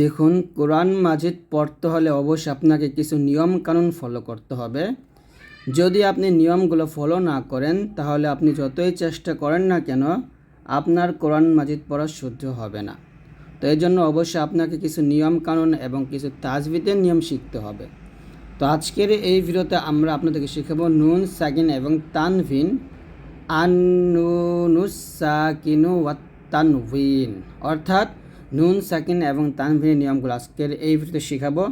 দেখুন, কোরআন মাজিদ পড়তে হলে অবশ্যই আপনাকে কিছু নিয়ম কানুন ফলো করতে হবে। যদি আপনি নিয়মগুলো ফলো না করেন, তাহলে আপনি যতই চেষ্টা করেন না কেন, আপনার কোরআন মাজিদ পড়া শুদ্ধ হবে না। তো এই জন্য অবশ্যই আপনাকে কিছু নিয়ম কানুন এবং কিছু তাজবিদের নিয়ম শিখতে হবে। তো আজকের এই ভিডিওতে আমরা আপনাদেরকে শেখাবো নুন, সাকিন এবং তানভিন। আনুনুস সাকিনু তানভিন অর্থাৎ নুন, সাকিন এবং তানভিনের নিয়মগুলো আজকের এই ভিডিওতে শেখাবো।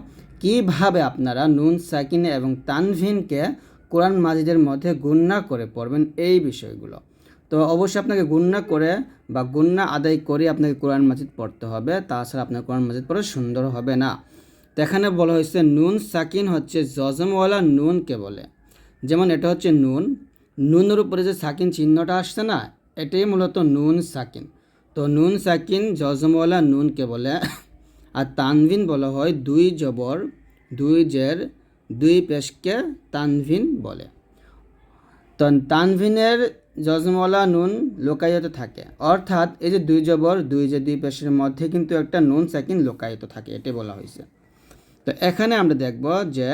কীভাবে আপনারা নুন, সাকিন এবং তানভিনকে কোরআন মাজিদের মধ্যে গুন্না করে পড়বেন এই বিষয়গুলো। তো অবশ্যই আপনাকে গুন্না করে বা গুন্না আদায় করে আপনাকে কোরআন মাজিদ পড়তে হবে। তাছাড়া আপনার কোরআন মাজিদ পড়া সুন্দর হবে না। তো এখানে বলা হয়েছে নুন, সাকিন হচ্ছে জজমওয়ালা নুনকে বলে। যেমন এটা হচ্ছে নুন। নুনের উপরে যে সাকিন চিহ্নটা আসছে না, এটাই মূলত নুন, সাকিন। তো নুন সাকিন জজমওয়ালা নুনকে বলে আর তানভিন বলা হয় দুই জবর, দুই জের, দুই পেশকে তানভিন বলে। তো তানভিনের জজমওয়ালা নুন লোকায়িত থাকে। অর্থাৎ এই যে দুই জবর, দুই যে দুই পেশের মধ্যে কিন্তু একটা নুন সাকিন লোকায়িত থাকে, এটাই বলা হয়েছে। তো এখানে আমরা দেখব যে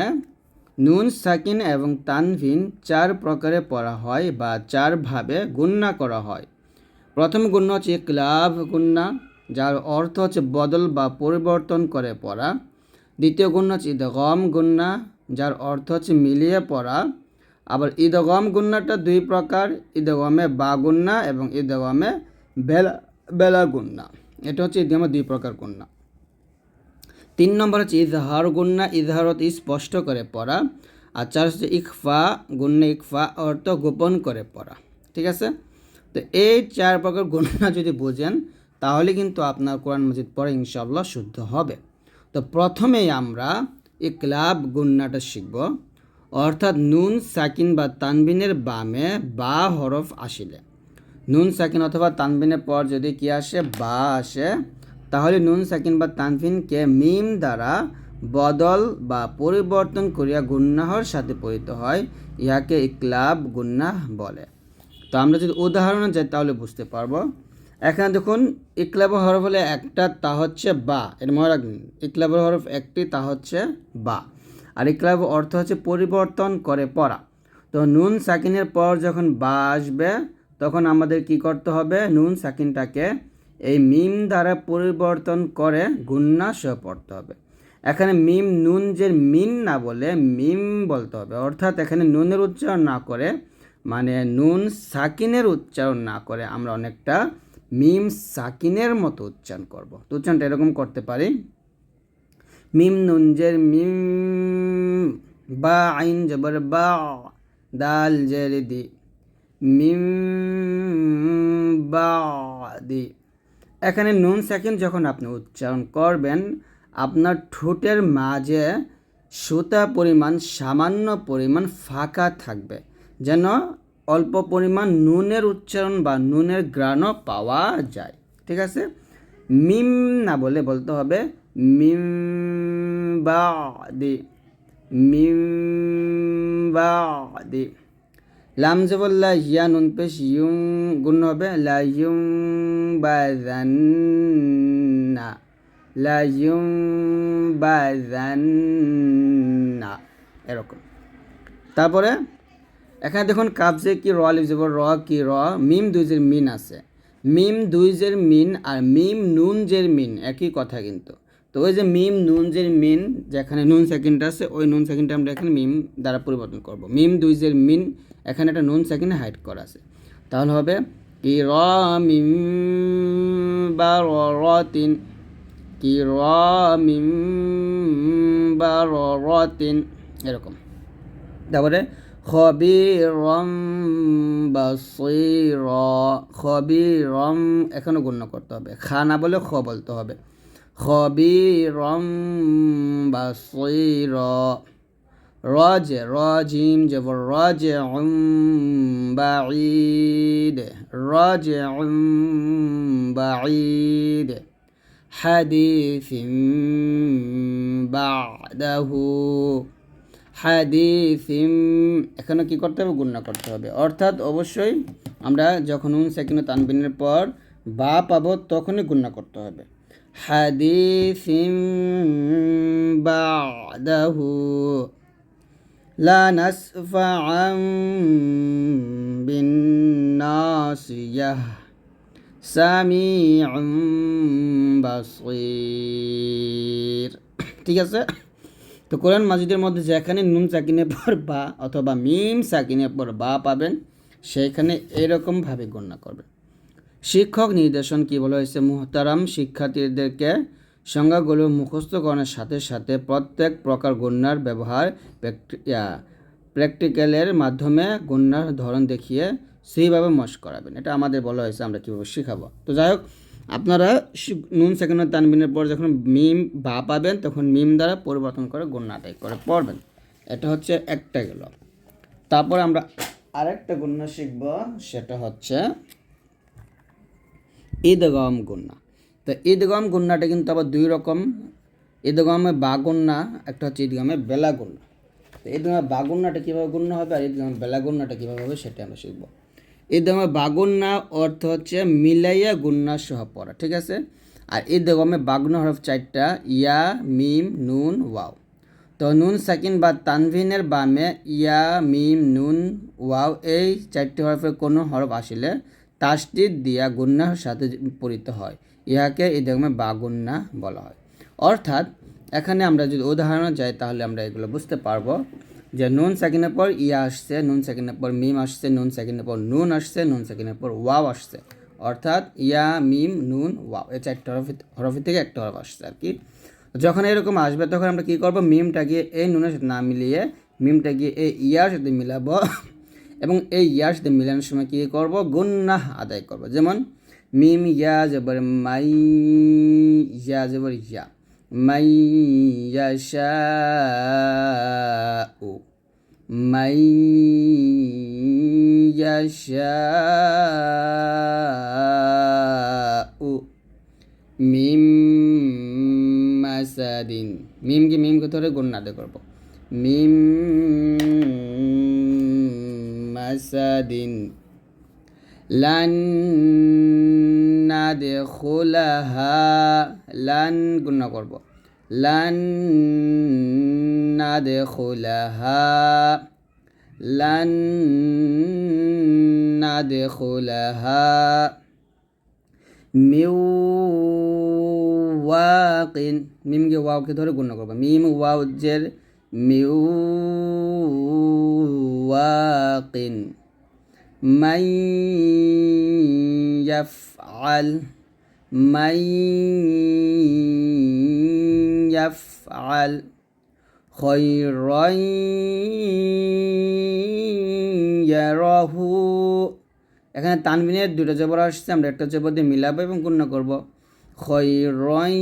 নুন সাকিন এবং তানভিন চার প্রকারে পড়া হয় বা চারভাবে গুণনা করা হয়। প্রথম গুণ হচ্ছে ক্লাব গুণ্না যার অর্থ হচ্ছে বদল বা পরিবর্তন করে পড়া। দ্বিতীয় গুণ হচ্ছে ঈদগম গুণ্না যার অর্থ হচ্ছে মিলিয়ে পড়া। আবার ঈদগম গুণ্নাটা দুই প্রকার ঈদগমে বা গুণ্না এবং ঈদগমে বেলা বেলা গুণ্না এটা হচ্ছে ঈদগমে দুই প্রকার গুণ্না তিন নম্বর হচ্ছে ইজহার গুন্না ইজহারত স্পষ্ট করে পড়া। আর চার হচ্ছে ইকফা গুন্না ইকফা অর্থ গোপন করে পড়া। ঠিক আছে? তো এই চার প্রকার গুন্না যদি বোঝেন, তাহলে কিন্তু আপনার কোরআন মজিদ পড়ে ইনশাআল্লাহ শুদ্ধ হবে। তো প্রথমেই আমরা ইকলাব গুন্নাটা শিখব। অর্থাৎ নুন, সাকিন বা তানবিনের বামে বা হরফ আসিলে। নুন, সাকিন অথবা তানবিনের পর যদি কি আসে, বা আসে, তাহলে নুন, সাকিন বা তানফিনকে মিম দ্বারা বদল বা পরিবর্তন করিয়া গুন্নাহর সাথে পরিত হয়, ইহাকে ইকলাব গুন্নাহ বলে। তো আমরা যদি উদাহরণে যাই তাহলে বুঝতে পারব। এখানে দেখুন, ইকলাব হরফ হলে একটা, তা হচ্ছে বা। এর মনে রাখবেন ইকলাব হরফ একটি, তা হচ্ছে বা। আর ইকলাব অর্থ হচ্ছে পরিবর্তন করে পড়া। তো নুন সাকিনের পর যখন বা আসবে, তখন আমাদের কি করতে হবে? নুন সাকিনটাকে এই মিম দ্বারা পরিবর্তন করে গুন্না সহ পড়তে হবে। এখানে মিম নুন যে মিন না বলে, মিম বলতে হবে। অর্থাৎ এখানে নুনের উচ্চারণ না করে মানে নুন সাকিনের উচ্চারণ না করে আমরা অনেকটা মিম সাকিনের মতো উচ্চারণ করব। তো উচ্চারণটা এরকম করতে পারি। মিম নুনজের মিম, বা আইন জবর বা, দাল জের দি, মিম বা দি। এখানে নুন সাকিন যখন আপনি উচ্চারণ করবেন, আপনার ঠোঁটের মাঝে সুতা পরিমাণ সামান্য পরিমাণ ফাঁকা থাকবে। যেন অল্প পরিমাণ নুনের উচ্চারণ বা নুনের গ্রানও পাওয়া যায়। ঠিক আছে? মিম না বলে বলতে হবে মিম বা দি মিম বা দি লাম জবল্লা ইয়া নুন পেশ ইউং গুণ হবে লা ইউং বাজান্না লা ইউং বাজান্না এরকম। তারপরে এখানে দেখুন কাবজে কি র লিখ যাব র কি র? মিম দুইজের মিন আছে। মিম দুইজের মিন আর মিম নুন জের মিন, একই কথা কিন্তু। তো ওই যে মিম নুন জের মিন, যেখানে নুন সেকেন্ডটা আছে, ওই নুন সেকেন্ডটা আমরা এখানে মিম দ্বারা পরিবর্তন করব। মিম দুইজের মিন, এখানে একটা নুন সেকেন্ডে হাইড করা আছে। তাহলে হবে কি র মিম বা র র তিন, কি র মিম বা র র তিন, এরকম। তারপরে খবিরম বাসির। খবিরম এখনও গণ্য করতে হবে। খা না বলে খ বলতে হবে। খবিরম বাসির। রজ, রজিম জব রজ বাঈদ। রজ বাঈদ। হাদিস বাদহু। হাদিসিম। এখানে কি করতে হবে? গুণনা করতে হবে। অর্থাৎ অবশ্যই আমরা যখন উন সেকেন্ড তানবিনের পর বা পাবো, তখনই গুণনা করতে হবে। হাদিসিম বাদাহু লা বিন নাসিয়াহ সামিউম বাসীর। ঠিক আছে? তো কোরআন মাজিদের মধ্যে যেখানে নুন সাকিনের পর বা অথবা মিম সাকিনের পর বা পাবেন সেইখানে এরকমভাবে গণ্য করবেন। শিক্ষক নির্দেশন কি বলা হয়েছে? মুহতারাম শিক্ষার্থীদেরকে সংজ্ঞাগুলো মুখস্থকরণের সাথে সাথে প্রত্যেক প্রকার গণ্যার ব্যবহার প্র্যাকটিক্যালের মাধ্যমে গণ্যার ধরন দেখিয়ে সেইভাবে মশ করাবেন। এটা আমাদের বলা হয়েছে, আমরা কীভাবে শেখাবো। তো যাই হোক আপনারা নুন সেকেন্ড তানবিনের পর যখন মিম বা পাবেন, তখন মিম দ্বারা পরিবর্তন করে গণ্য আদায় করে পড়বেন। এটা হচ্ছে একটা গেল। তারপর আমরা আরেকটা গণ্য শিখব, সেটা হচ্ছে ঈদগম গুন্না। তো ঈদগম গুন্নাটা কিন্তু আবার দুই রকম। ঈদগমে বা গুন্না, একটা হচ্ছে ঈদগমে বেলা গুন্না। তো ঈদগমে বা গুন্নাটা কীভাবে গুণ্য হবে আর ঈদগমে বেলা গুন্নাটা কীভাবে হবে সেটা আমরা শিখব। ঈদগমে বা গুন্না অর্থ হচ্ছে মিলাইয়া গুন্না সহ পড়া, ঠিক আছে? আর ঈদগমে বাগুনা হরফ চারটা, ইয়া, মিম, নুন, ওয়াও। তো নুন, সাকিন বা তানভিনের বামে ইয়া, মিম, নুন, ওয়াও, এই চারটি হরফের কোনো হরফ আসলে তাসদিদ দিয়া গুন্নার সাথে পরিত হয়। ইহাকে এই দেখমে বা গুন্না বলা হয়। অর্থাৎ এখানে আমরা যদি উদাহরণ যাই তাহলে আমরা এগুলো বুঝতে পারব। যে নুন সাকিনের পর ইয়া আসছে, নুন সাকিনের পর মিম আসছে, নুন সাকিনের পর নুন আসছে, নুন সাকিনের পর ওয়াও আসছে। অর্থাৎ ইয়া, মিম, নুন, ওয়াও এই চারটা হরফ হরফি থেকে একটা হরফ আসছে আর কি। যখন এরকম আসবে, তখন আমরা কী করব? মিমটাকে এই নুনের সাথে না মিলিয়ে মিমটাকে এই ইয়ার সাথে মিলাবো। এবং এই ইয়ার সাথে মিলানোর সময় কী করব? গুন্নাহ আদায় করব। যেমন, মিম, ইয়া, জবর, মাই, ইয়া, জবর, ইয়া। মাই ইয়াশাউ মাই ইয়াশাউ মিম মাসাদিন মিমকে মিমকে ধরে গণ্য আদায় করব মিম মাসাদিন লান লান গুণ করব। লান লান নাদখুলাহা মিমকে ওয়াওকে ধরে গুণ করব। মিম ওয়াও জের মিউওয়াকিন মাই ইয়াফআল মাই ইয়াফআল খৈরান ইয়ারাহু। এখানে তানবিনের দুটো জবর আসছে, আমরা একটা জবর দিয়ে মিলাবো এবং গুণ্য করব। খৈরান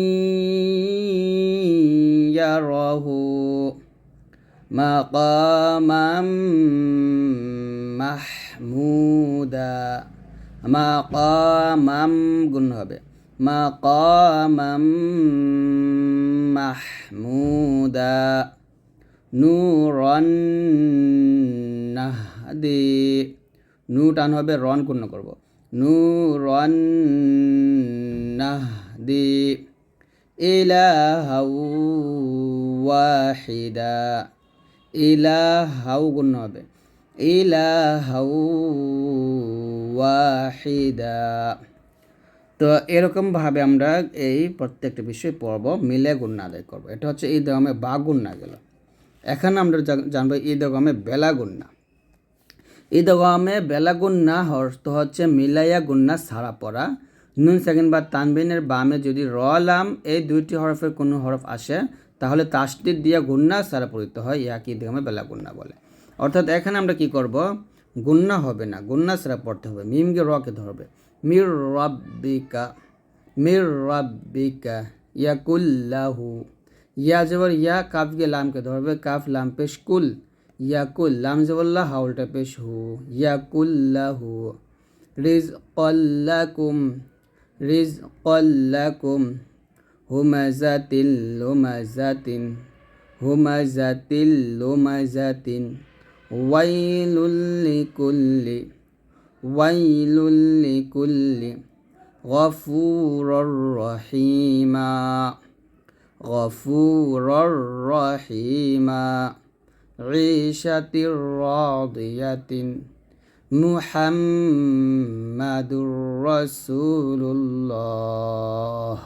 ইয়ারাহু। মাকামাম মাহমুদা। মাকামাম গুণ হবে। মাকামাম মাহমুদা। নূরন নাহদি। নু টান হবে রন পূর্ণ করব। নু রন নাহদি। ইলাহাউ ওয়াহিদা। ইলাহাউ গুণ হবে। ইলাহাউ ওয়াহিদা। তো এরকমভাবে আমরা এই প্রত্যেকটা বিষয় পর্ব মিলে গুণ আদায় করব। এটা হচ্ছে ঈদ গমে বা গুণ না গেল। এখানে আমরা জানব ঈদ গমে বেলা গুন্না ঈদ গমে বেলা গুন্না অর্থ হচ্ছে মিলাইয়া গুন্না ছাড়া পড়া। নুন সেকেন্ড বা তানবিনের বামে যদি র, লাম এই দুইটি হরফের কোনো হরফ আসে, তাহলে তাসদিদ দিয়া গুন্না ছাড়া পড়িত হয়, ইয়াকে ঈদ গমে বেলা গুন্না বলে। অর্থাৎ এখানে আমরা কি করব? গুন্না হবে না। গুন্না ছাড়া পড়তে হবে। মিমকে রকে ধরবে। মির রব্বিকা মির রব্বিকা, ইয়াকুল্লাহু। ইয়া জবর ইয়া, কাফকে লামকে ধরবে। কাফ লাম পেশ কুল। ইয়াকুল, লাম জবল্লা হাউলটা পেশ হু। ইয়াকুল্লাহু। রিজ কল্লাকুম রিজ কল্লাকুম হুমাজাতিল লুমাজাতিন হুমাজাতিল লুমাজাতিন ويل لكل ويل لكل غفورا رحيما غفورا رحيما. عيشة راضية. محمد رسول الله.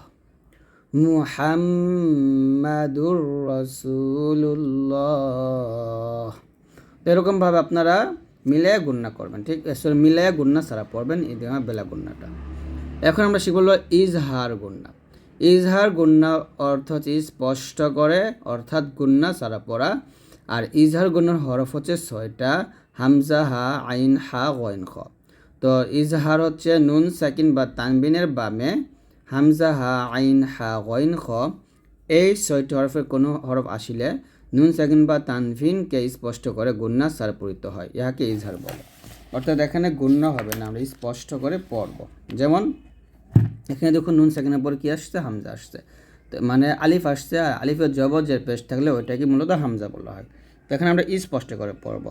محمد رسول الله. এরকমভাবে আপনারা মিলে গুন্না করবেন, ঠিক সরি মিলে গুন্না সারা পড়বেন ঈদে বেলা গুন্নাটা এখন আমরা শিখল ইজহার গুন্না ইজহার গুন্না অর্থ হচ্ছে স্পষ্ট করে, অর্থাৎ গুন্না সারা পড়া। আর ইজহার গুন্নার হরফ হচ্ছে ছয়টা, হামজা, হা, আইন, হা, গয়ন, খ। তো ইজহার হচ্ছে নুন, সাকিন বা তানবিনের বামে, হামজা, হা, আইন, হা গইন খ। এই ছয়টি হরফের কোনো হরফ আসিলে নুন সাকিন বা তানভিনকে স্পষ্ট করে গুন্না সারপূরিত হয়, ইহাকে ইজহার বলে। অর্থাৎ এখানে গুন্না হবে না, আমরা স্পষ্ট করে পড়ব। যেমন, এখানে দেখুন নুন সাকিনের পর কী আসছে? হামজা আসছে। মানে আলিফ আসছে, আর আলিফের জবজের পেশ থাকলে ওইটাকে মূলত হামজা বলা হয়। তো এখানে আমরা স্পষ্ট করে পড়ব।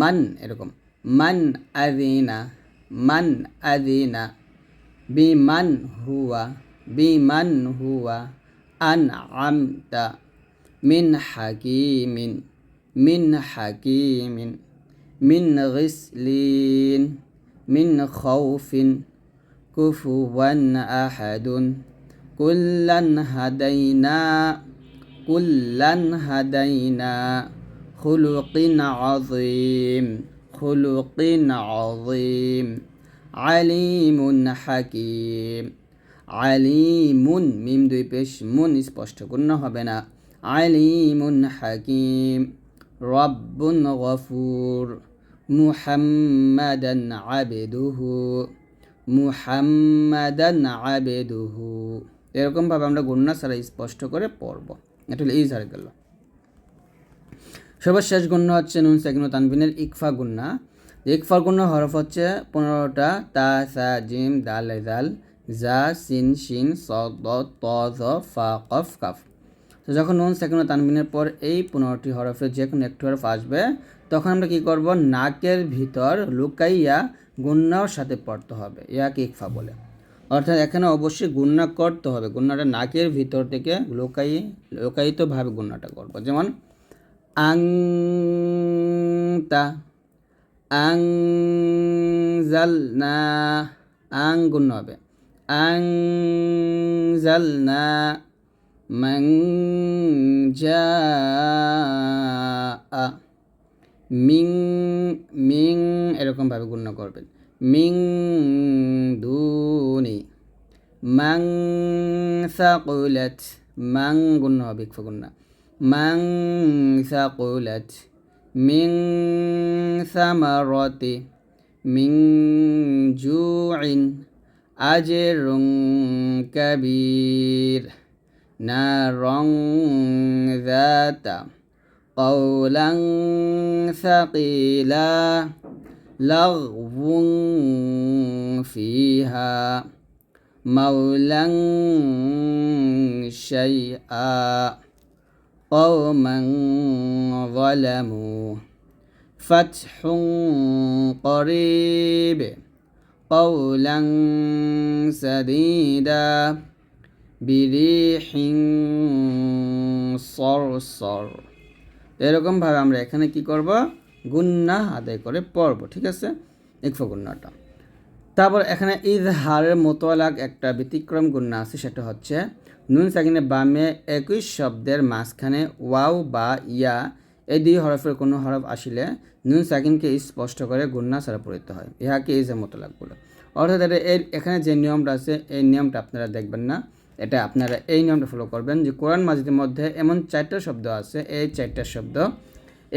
মান এরকম, মান আদিনা মান আদিনা, বিমান হুয়া বিমান হুয়া, আন আমতা মিন হাকিমিন মিন হাকিমিন মিন গিসলিন মিন খৌফিন কুফুয়ান আহাদুন কুল্লান হাদাইনা কুল্লান হাদাইনা খুলুকিন عظيم খুলুকিন عظيم আলিমুন হাকিম আলিমুন মিম দুই পেশ মুন স্পষ্ট পূর্ণ হবে না আলিমুন হাকিম, রব্বুন গফুর, মুহাম্মাদান আবেদুহু মুহাম্মাদান আবেদুহু। এরকমভাবে আমরা গুন্না ছাড়া স্পষ্ট করে পড়ব। এটা হলো ইজহার গেল। সর্বশেষ গুণ্য হচ্ছে নুন সেকিন তানবিনের ইকফা গুন্না ইকফা গুণ্য হরফ হচ্ছে পনেরোটা তা, সা, জিম, দাল দাল, জা, সিন, শিন, স ত, জ, ফা, কফ, কাফ। তো যখন নুন সেকেন্ড তানবিনের পর এই পনেরোটি হরফের যে কোনো একটি হরফ আসবে, তখন আমরা কী করব? নাকের ভিতর লুকাইয়া গুন্নার সাথে পড়তে হবে। ইয়াকে ইকফা বলে। অর্থাৎ এখানে অবশ্যই গুন্না করতে হবে। গুন্নাটা নাকের ভিতর থেকে লোকাই, লোকায়িতভাবে গুন্নাটা করব। যেমন আং তা আং জালনা আং গুণ হবে। আং জালনা মং যা মিং মিং এরকমভাবে গুণ্য করবেন। মিং দুনি মাং সাকুলাত মাং গুণ্য হবে গুণ্য মাং সাকুলাত মিং সামারতি মিং জুইন আজরুং কবির নারং ذات قولا ثقيلا لغو فيها مولا شيئا قوما ظلموا فتح قريب قولا سديدا বিরিহিং সর সর এরকমভাবে আমরা এখানে কি করব? গুন্না আদায় করে পড়ব, ঠিক আছে? ইকফ গুন্নাটা। তারপর এখানে ইজহারের মোতলাক একটা ব্যতিক্রম গুন্না আছে, সেটা হচ্ছে নুন সাকিনে বামে একুশ শব্দের মাঝখানে ওয়াও বা ইয়া, এই দুই হরফের কোনো হরফ আসিলে নুন সাকিনকে স্পষ্ট করে গুন্না ছাড়া পড়িতে হয়। ইহাকে ঈদের মোতলাক বলে অর্থাৎ এর, এখানে যে নিয়মটা আছে, এই নিয়মটা আপনারা দেখবেন না। এটা আপনারা এই নিয়মটা ফলো করবেন যে কোরআন মাজিদের মধ্যে এমন চারটা শব্দ আছে, এই চারটা শব্দ।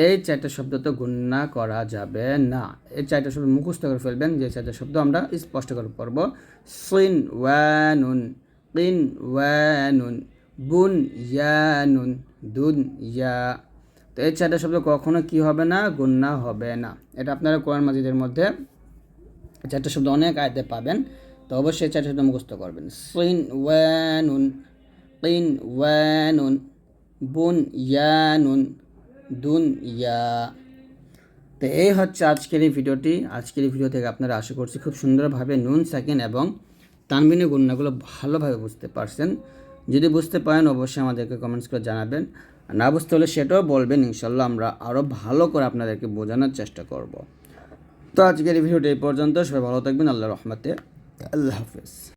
এই চারটা শব্দ তো গুণনা করা যাবে না। এই চারটা শব্দ মুখস্থ করে ফেলবেন, যে চারটা শব্দ আমরা স্পষ্ট করে পড়ব। সিন ওয়ানুন কিন ওয়ানুন বুন ইয়ানুন দুন, ইয়া। তো এই চারটা শব্দ কখনো কি হবে না গুণনা হবে না। এটা আপনারা কোরআন মাজিদের মধ্যে চারটা শব্দ অনেক আয়তে পাবেন। তো অবশ্যই চারটা মুখস্থ করবেন। সিন ওয়ানুন কিন ওয়ানুন বুন ইয়ানুন দুন, ইয়া। তো এই হচ্ছে আজকের এই ভিডিওটি। আজকের এই ভিডিও থেকে আপনারা আশা করছি খুব সুন্দরভাবে নুন, সেকেন্ড এবং তানবিনের গুণনাগুলো ভালোভাবে বুঝতে পারছেন। যদি বুঝতে পারেন, অবশ্যই আমাদেরকে কমেন্টস করে জানাবেন। আর না বুঝতে হলে সেটাও বলবেন ইনশাল্লাহ আমরা আরও ভালো করে আপনাদেরকে বোঝানোর চেষ্টা করব। তো আজকের এই ভিডিওটা এই পর্যন্ত। সবাই ভালো থাকবেন। আল্লাহ রহমতে। আল্লাহ হাফেজ।